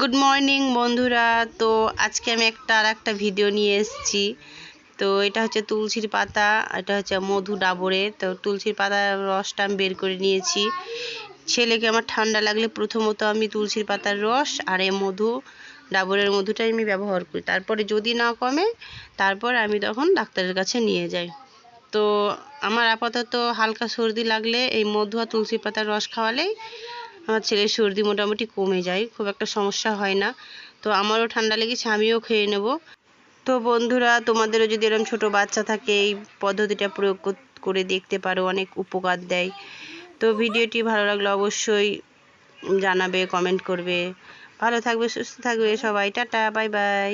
Good morning বন্ধুরা। তো আজকে আমি একটা আর একটা ভিডিও নিয়ে এসেছি। তো এটা হচ্ছে তুলসীর পাতা, এটা হচ্ছে মধু ডাবরে। তো তুলসীর পাতার রসটা আমি বের করে নিয়েছি। ছেলেকে আমার ঠান্ডা লাগলে প্রথমত আমি তুলসীর পাতার রস আর এ মধু ডাবরের মধুটাই আমি ব্যবহার করি। তারপরে যদি না কমে, তারপর আমি তখন ডাক্তারের কাছে নিয়ে যাই। তো আমার আপাতত হালকা সর্দি লাগলে এই মধু আর তুলসী পাতার রস খাওয়ালেই আমার ছেলের সর্দি মোটামুটি কমে যায়, খুব একটা সমস্যা হয় না। তো আমারও ঠান্ডা লেগেছে, আমিও খেয়ে নেব। তো বন্ধুরা, তোমাদেরও যদি এরকম ছোট বাচ্চা থাকে, এই পদ্ধতিটা প্রয়োগ করে দেখতে পারো, অনেক উপকার দেয়। তো ভিডিওটি ভালো লাগলে অবশ্যই জানাবে, কমেন্ট করবে। ভালো থাকবে, সুস্থ থাকবে সবাই। Tata, bye bye.